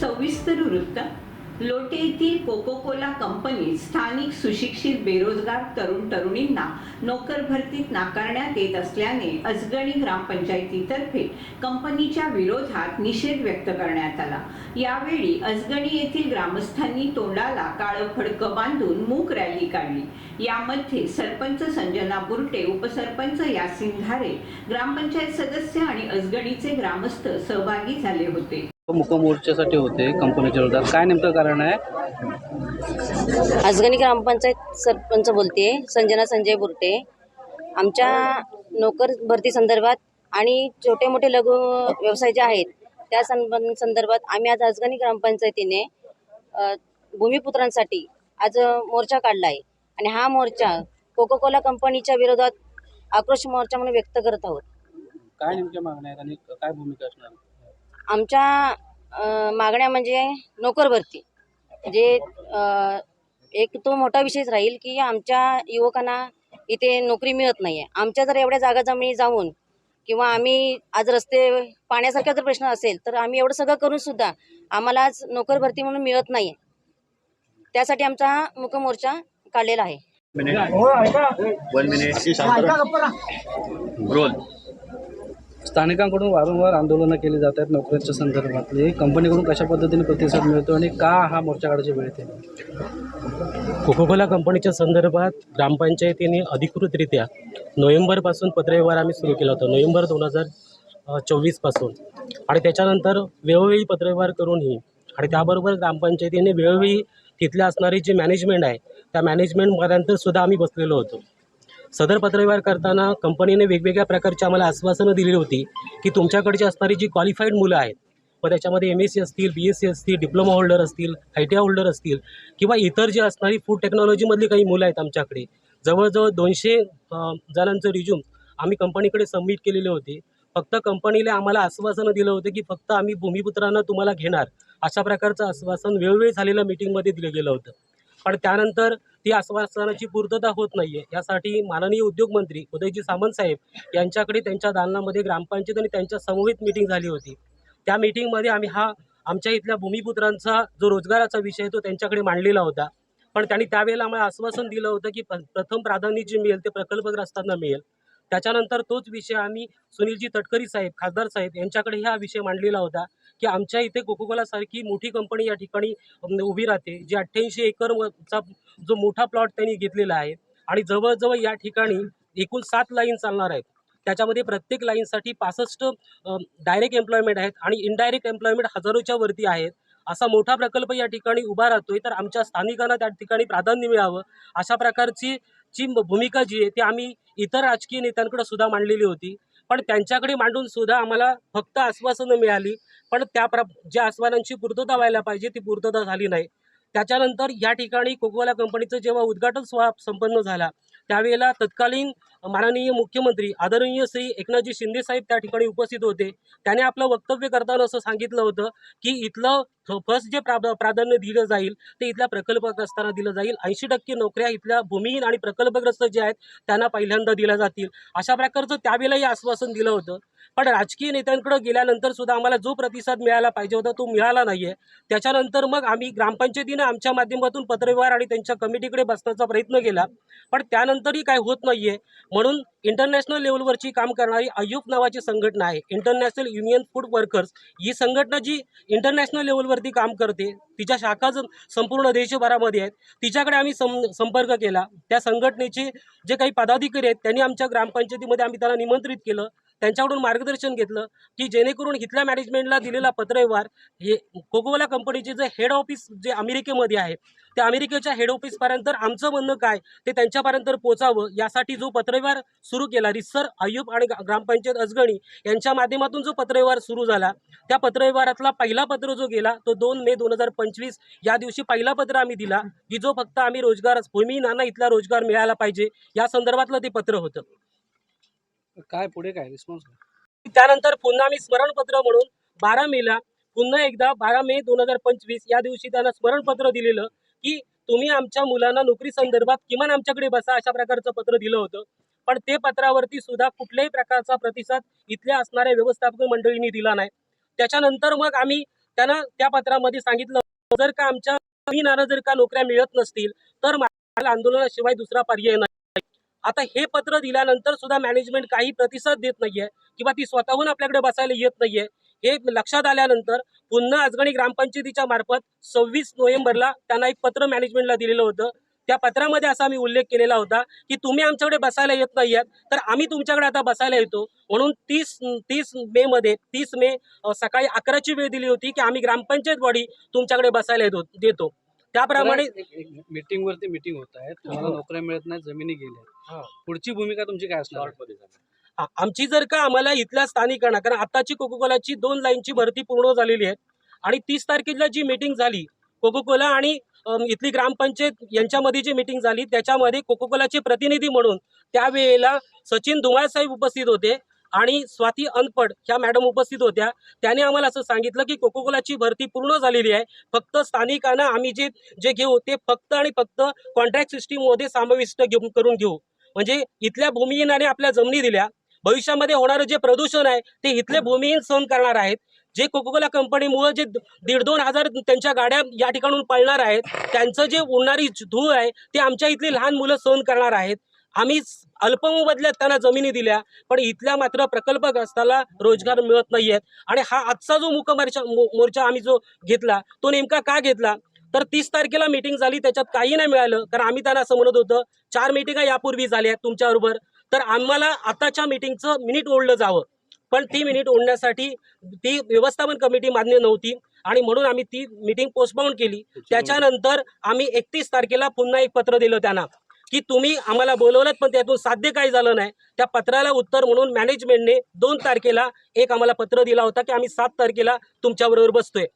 सविस्तर वृत्त लोटे येथील कोको कोला कंपनीत स्थानिक सुशिक्षित बेरोजगार तरुण तरुणींना नोकर भरतीत नाकारण्यात येत असल्याने अजगणी ग्रामपंचायतीतर्फे कंपनीच्या विरोधात निषेध व्यक्त करण्यात आला. यावेळी अजगणी येथील ग्रामस्थांनी तोंडाला काळं फडकं बांधून मूक रॅली काढली. यामध्ये सरपंच संजना बुरटे उपसरपंच यासिन धारे ग्रामपंचायत सदस्य आणि अजगणीचे ग्रामस्थ सहभागी झाले होते. मुकमोर्चासाठी होते कंपनीच्या विरोधात काय नेमकं कारण आहे? आजगणी ग्रामपंचायत सरपंच बोलते संजना संजय बुरटे. आमच्या नोकर भरती संदर्भात आणि छोटे मोठे लघु व्यवसाय जे आहेत त्या संदर्भात आम्ही आज आजगणी ग्रामपंचायतीने भूमिपुत्रांसाठी आज मोर्चा काढला आहे आणि हा मोर्चा कोको कोला कंपनीच्या विरोधात आक्रोश मोर्चा म्हणून व्यक्त करत आहोत. काय नेमक्या मागण्या आहेत आणि काय भूमिका असणार? आमच्या मागण्या म्हणजे नोकर भरती. म्हणजे अ, एक तो मोठा विषयच राहील की आमच्या युवकांना इथे नोकरी मिळत नाही आहे आमच्या जर एवढ्या जागा जमिनी जाऊन किंवा आम्ही आज रस्ते पाण्यासारखा जर प्रश्न असेल तर आम्ही एवढं सगळं करून सुद्धा आम्हाला आज नोकर भरती म्हणून मिळत नाही आहे त्यासाठी आमचा हा मुक मोर्चा काढलेला आहे. वन मिनिट रोल स्थानिकांकडून वारंवार आंदोलनं केली जात आहेत नोकऱ्यांच्या संदर्भातली. कंपनीकडून कशा पद्धतीने प्रतिसाद मिळतो आणि का हा मोर्चा काढायची वेळ येते? कोकोकोला कंपनीच्या संदर्भात ग्रामपंचायतीने अधिकृतरित्या नोव्हेंबरपासून पत्रव्यवहार आम्ही सुरू केला होता नोव्हेंबर दोन हजार चोवीसपासून. आणि त्याच्यानंतर वेळोवेळी पत्रव्यवहार करूनही आणि त्याबरोबर ग्रामपंचायतीने वेळोवेळी तिथल्या असणारी जी मॅनेजमेंट आहे त्या मॅनेजमेंटपर्यंत सुद्धा आम्ही बसलेलो होतो. सदर पत्रव्यवहार करताना कंपनीने वेगवेगळ्या प्रकारची आम्हाला आश्वासनं दिली होती की तुमच्याकडची असणारी जी क्वालिफाईड मुलं आहेत मग त्याच्यामध्ये एम एस सी असतील बी एस सी असतील डिप्लोमा होल्डर असतील आय टी आय होल्डर असतील किंवा इतर जे असणारी फूड टेक्नॉलॉजीमधली काही मुलं आहेत आमच्याकडे जवळजवळ दोनशे जणांचं रिझ्यूम आम्ही कंपनीकडे सबमिट केलेले होते. फक्त कंपनीला आम्हाला आश्वासनं दिलं होतं की फक्त आम्ही भूमिपुत्रांना तुम्हाला घेणार अशा प्रकारचं आश्वासन वेळोवेळी झालेल्या मीटिंगमध्ये दिलं गेलं होतं. पण त्यानंतर ती आश्वासनाची पूर्तता होत नाही आहे यासाठी माननीय उद्योगमंत्री उदयजी सामंत साहेब यांच्याकडे त्यांच्या दालनामध्ये ग्रामपंचायत आणि त्यांच्या समवेत मीटिंग झाली होती. त्या मीटिंगमध्ये आम्ही हा आमच्या इथल्या भूमिपुत्रांचा जो रोजगाराचा विषय आहे तो त्यांच्याकडे मांडलेला होता. पण त्यांनी त्यावेळेला आम्हाला आश्वासन दिलं होतं की प्रथम प्राधान्य जे मिळेल ते प्रकल्पग्रस्तांना मिळेल. त्याच्यानंतर तोच विषय आम्ही सुनीलजी तटकरी साहेब खासदार साहेब यांच्याकडे हा विषय मांडलेला होता की आमच्या इथे कोकोकोलासारखी मोठी कंपनी या ठिकाणी उभी राहते जी अठ्ठ्याऐंशी एकरचा जो मोठा प्लॉट त्यांनी घेतलेला आहे. आणि जवळजवळ या ठिकाणी एकूण सात लाईन चालणार आहेत. त्याच्यामध्ये प्रत्येक लाईनसाठी पासष्ट डायरेक्ट एम्प्लॉयमेंट आहेत आणि इनडायरेक्ट एम्प्लॉयमेंट हजारोच्या वरती आहेत. असा मोठा प्रकल्प या ठिकाणी उभा राहतोय तर आमच्या स्थानिकांना त्या ठिकाणी प्राधान्य मिळावं अशा प्रकारची जी भूमिका जी आहे ती आम्ही इतर राजकीय नेत्यांकडे सुद्धा मांडलेली होती. पण त्यांच्याकडे मांडून सुद्धा आम्हाला फक्त आश्वासनं मिळाली. पण त्या प्र ज्या आश्वानांची पूर्तता व्हायला पाहिजे ती पूर्तता झाली नाही. त्याच्यानंतर या ठिकाणी कोकोला कंपनीचं जेव्हा उद्घाटन सोहळा संपन्न झाला त्यावेळेला तत्कालीन माननीय मुख्यमंत्री आदरणीय श्री एकनाथजी शिंदे साहेब त्या ठिकाणी उपस्थित होते. त्याने आपलं वक्तव्य करताना असं सांगितलं होतं की इथलं फर्स्ट जे प्रा प्राधान्य दिलं जाईल ते इथल्या प्रकल्पग्रस्तांना दिलं जाईल. ऐंशी टक्के नोकऱ्या इथल्या भूमिहीन आणि प्रकल्पग्रस्त जे आहेत त्यांना पहिल्यांदा दिल्या जातील. अशा प्रकारचं त्यावेळेलाही आश्वासन दिलं होतं. पण राजकीय नेत्यांकडे गेल्यानंतर सुद्धा आम्हाला जो प्रतिसाद मिळायला पाहिजे होता तो मिळाला नाहीये. त्याच्यानंतर मग आम्ही ग्रामपंचायतीनं आमच्या माध्यमातून पत्रव्यवहार आणि त्यांच्या कमिटीकडे बसण्याचा प्रयत्न केला. पण त्यानंतरही काय होत नाहीये. म्हणून इंटरनॅशनल लेवलवरची काम करणारी अयुप नावाची संघटना आहे. इंटरनॅशनल युनियन फूड वर्कर्स ही संघटना जी इंटरनॅशनल लेवलवरती काम करते तिच्या शाखा संपूर्ण देशभरामध्ये आहेत. तिच्याकडे आम्ही सं संपर्क केला. त्या संघटनेचे जे काही पदाधिकारी आहेत त्यांनी आमच्या ग्रामपंचायतीमध्ये आम्ही त्यांना निमंत्रित केलं. त्यांच्याकडून मार्गदर्शन घेतलं की जेणेकरून इथल्या मॅनेजमेंटला दिलेला पत्रव्यवहार हे कोकोकोला कंपनीचे जे हेड ऑफिस जे अमेरिकेमध्ये आहे त्या अमेरिकेच्या हेड ऑफिसपर्यंत आमचं म्हणणं काय ते त्यांच्यापर्यंत पोचावं यासाठी जो पत्रव्यवहार सुरू केला रिसर आयुब आणि ग्रामपंचायत अजगणी यांच्या माध्यमातून जो पत्रव्यवहार सुरू झाला त्या पत्रव्यवहारातला पहिला पत्र जो गेला तो दोन मे दोन हजार पंचवीस या दिवशी पहिला पत्र आम्ही दिला की जो फक्त आम्ही रोजगार भूमिहीनांना इथला रोजगार मिळायला पाहिजे या संदर्भातलं ते पत्र होतं. काय पुढे काय रिस्पॉन्स त्यानंतर पुन्हा आम्ही स्मरणपत्र म्हणून बारा मेला पुन्हा एकदा बारा मे दोन हजार पंचवीस या दिवशी त्यांना स्मरणपत्र दिलेलं की तुम्ही आमच्या मुलांना नोकरी संदर्भात किमान आमच्याकडे बसा अशा प्रकारचं पत्र दिलं होतं. पण ते पत्रावरती सुद्धा कुठल्याही प्रकारचा प्रतिसाद इथल्या असणाऱ्या व्यवस्थापक मंडळींनी दिला नाही. त्याच्यानंतर मग आम्ही त्यांना त्या पत्रामध्ये सांगितलं जर का आमच्या जर का नोकऱ्या मिळत नसतील तर आंदोलनाशिवाय दुसरा पर्याय नाही. आता हे पत्र दिल्यानंतर सुद्धा मॅनेजमेंट काही प्रतिसाद देत नाहीये किंवा ती स्वतःहून आपल्याकडे बसायला येत नाहीये. हे लक्षात आल्यानंतर पुन्हा आजगणी ग्रामपंचायतीच्या मार्फत सव्वीस नोव्हेंबरला त्यांना एक पत्र मॅनेजमेंटला दिलेलं होतं. त्या पत्रामध्ये असा आम्ही उल्लेख केलेला होता की तुम्ही आमच्याकडे बसायला येत नाहीयेत तर आम्ही तुमच्याकडे आता बसायला येतो. म्हणून तीस तीस मे मध्ये तीस मे सकाळी अकराची वेळ दिली होती की आम्ही ग्रामपंचायत बॉडी तुमच्याकडे बसायला येतो देतो. त्याप्रमाणे मीटिंग वरती मीटिंग होत आहे. तुम्हाला नोकऱ्या मिळत नाही जमिनी गेल्या पुढची भूमिका तुमची काय असणार आमची जर का आम्हाला इथल्या स्थानिकांना कारण आताची कोकोकोलाची दोन लाईनची भरती पूर्ण झालेली आहे. आणि तीस तारखेला जी मीटिंग झाली कोकोकोला आणि इथली ग्रामपंचायत यांच्यामध्ये जी मीटिंग झाली त्याच्यामध्ये कोकोकोलाचे प्रतिनिधी म्हणून त्यावेळेला सचिन धुमाळ साहेब उपस्थित होते. आणि स्वाती अनपड ह्या मॅडम उपस्थित होत्या. त्याने आम्हाला असं सांगितलं की कोकोकोलाची भरती पूर्ण झालेली आहे. फक्त स्थानिकांना आम्ही जे जे घेऊ ते फक्त आणि फक्त कॉन्ट्रॅक्ट सिस्टीममध्ये समाविष्ट घेऊन करून घेऊ. म्हणजे इथल्या भूमिहीनाने आपल्या जमिनी दिल्या. भविष्यामध्ये होणारं जे प्रदूषण आहे ते इथले भूमिहीन सहन करणार आहेत. जे कोकोकोला कंपनीमुळे जे दीड दोन हजार त्यांच्या गाड्या या ठिकाणून पळणार आहेत त्यांचं जे उडणारी धूळ आहे ते आमच्या इथली लहान मुलं सहन करणार आहेत. आम्ही अल्पमोबदल्यात त्यांना जमिनी दिल्या पण इथल्या मात्र प्रकल्पग्रस्ताला रोजगार मिळत नाहीयेत. आणि हा आजचा जो मुकमोर्चा मोर्चा आम्ही जो घेतला तो नेमका का घेतला? तर तीस तारखेला मीटिंग झाली त्याच्यात काही नाही मिळालं. कारण आम्ही त्यांना असं म्हणत होतं चार मिटिंगा यापूर्वी झाल्या तुमच्याबरोबर. तर आम्हाला आताच्या मिटिंगचं मिनिट ओढलं जावं. पण ती मिनिट ओढण्यासाठी ती व्यवस्थापन कमिटी मान्य नव्हती. आणि म्हणून आम्ही ती मिटिंग पोस्टपोन केली. त्याच्यानंतर आम्ही एकतीस तारखेला पुन्हा एक पत्र दिलं त्यांना. की तुम्ही आम्हाला बोलवलं पण त्यातून साध्य काही झालं नाही. त्या पत्राला उत्तर म्हणून मॅनेजमेंटने दोन तारखेला एक आम्हाला पत्र दिला होता की आम्ही सात तारखेला तुमच्याबरोबर बसतोय.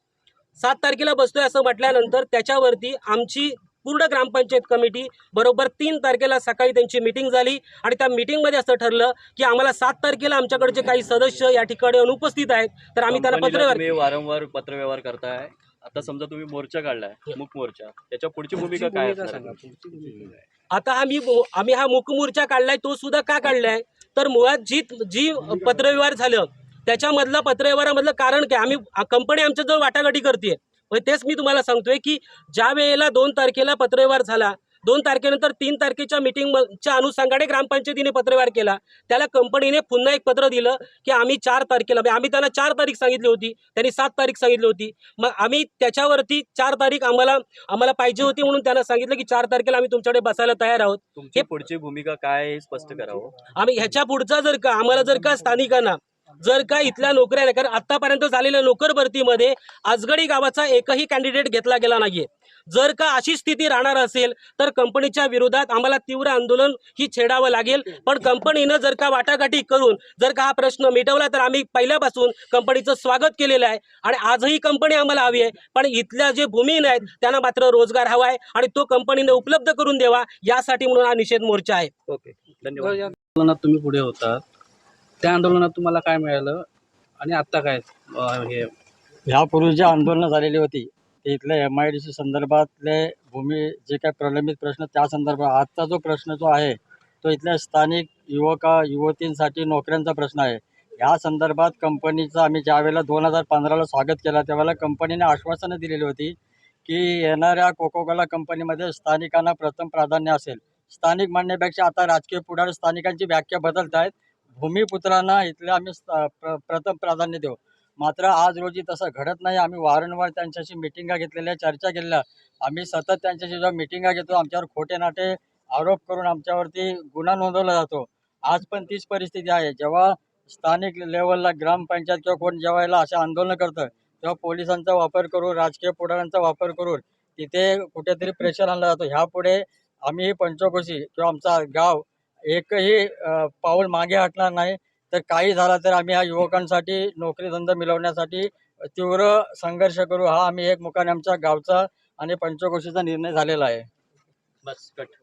सात तारखेला बसतोय असं म्हटल्यानंतर त्याच्यावरती आमची पूर्ण ग्रामपंचायत कमिटी बरोबर तीन तारखेला सकाळी त्यांची मिटिंग झाली आणि त्या मिटिंगमध्ये असं ठरलं की आम्हाला सात तारखेला आमच्याकडचे काही सदस्य या ठिकाणी अनुपस्थित आहेत. तर आम्ही त्यांना कंपनीला पत्र तुम्ही वारंवार पत्रव्यवहार करताय? आता समजा तुम्ही मोर्चा काढलाय मुक मोर्चा त्याच्या पुढची भूमिका काय असणार आहे? आता आम्ही आम्ही हा मुकमोर्चा काढलाय तो सुद्धा का काढलाय? तर मुळात जी जी पत्रव्यवहार झालं त्याच्यामधला पत्रव्यवहारामधलं कारण काय? आम्ही कंपनी आमच्या जवळ वाटाघाटी करते तेच मी तुम्हाला सांगतोय की ज्या वेळेला दोन तारखेला पत्रव्यवहार झाला दोन तारखेनंतर तीन तारखेच्या मिटिंगच्या अनुषंगाने ग्रामपंचायतीने पत्रव्यवहार केला. त्याला कंपनीने पुन्हा एक पत्र दिलं की आम्ही चार तारखेला म्हणजे आम्ही त्यांना चार तारीख सांगितली होती. त्यांनी सात तारीख सांगितली होती. मग आम्ही त्याच्यावरती चार तारीख आम्हाला आम्हाला पाहिजे होती म्हणून त्यांना सांगितलं की चार तारखेला आम्ही तुमच्याकडे बसायला तयार आहोत. हे- पुढची भूमिका काय स्पष्ट करावं? आम्ही ह्याच्या पुढचा जर का आम्हाला जर का स्थानिकांना जर का इथल्या नोकऱ्या कारण आतापर्यंत झालेल्या नोकर भरतीमध्ये आजगडी गावाचा एकही कॅन्डिडेट घेतला गेला नाहीये. जर का अशी स्थिती राहणार असेल तर कंपनीच्या विरोधात आम्हाला तीव्र आंदोलन ही छेडावं लागेल. पण कंपनीनं जर का वाटाघाटी करून जर का हा प्रश्न मिटवला तर आम्ही पहिल्यापासून कंपनीचं स्वागत केलेलं आहे आणि आजही कंपनी आम्हाला हवी आहे. पण इथल्या जे भूमिहीन आहेत त्यांना मात्र रोजगार हवा आहे आणि तो कंपनीने उपलब्ध करून द्यावा यासाठी म्हणून हा निषेध मोर्चा आहे. ओके. धन्यवाद. आंदोलनात तुम्ही पुढे होतात. त्या आंदोलनात तुम्हाला काय मिळालं? आणि आत्ता काय हे? ह्यापूर्वी जी आंदोलनं झालेली होती ते इथल्या एम आय डी सी संदर्भातले भूमी जे काही प्रलंबित प्रश्न त्या संदर्भात आजचा जो प्रश्न जो आहे तो इथल्या स्थानिक युवका युवतींसाठी नोकऱ्यांचा प्रश्न आहे. ह्या संदर्भात कंपनीचं आम्ही ज्यावेळेला दोन हजार पंधराला स्वागत केलं त्यावेळेला कंपनीने आश्वासनं दिलेली होती की येणाऱ्या कोकोकोला कंपनीमध्ये स्थानिकांना प्रथम प्राधान्य असेल. स्थानिक म्हणण्यापेक्षा आता राजकीय पुढारी स्थानिकांची व्याख्या बदलत आहेत भूमिपुत्रांना इथल्या आम्ही स्त- प्र प्रथम प्राधान्य देऊ. मात्र आज रोजी तसं घडत नाही. आम्ही वारंवार त्यांच्याशी मिटिंगा घेतलेल्या चर्चा केलेल्या. आम्ही सतत त्यांच्याशी जेव्हा मिटिंगा घेतो आमच्यावर खोटे नाटे आरोप करून आमच्यावरती गुन्हा नोंदवला जातो. आज पण तीच परिस्थिती आहे. जेव्हा स्थानिक लेवलला ग्रामपंचायत किंवा कोण जेव्हा याला आंदोलनं करतं तेव्हा पोलिसांचा वापर करून राजकीय पुढाऱ्यांचा वापर करून तिथे कुठेतरी प्रेशर आणला जातो. ह्यापुढे आम्ही पंचकोशी किंवा आमचा गाव एकही पाऊल मागे हटणार नाही. तर काही झाला तर आम्ही ह्या युवकांसाठी नोकरीधंदा मिळवण्यासाठी तीव्र संघर्ष करू. हा आम्ही एक मुखाने आमच्या गावचा आणि पंचकोशीचा निर्णय झालेला आहे. बस कट.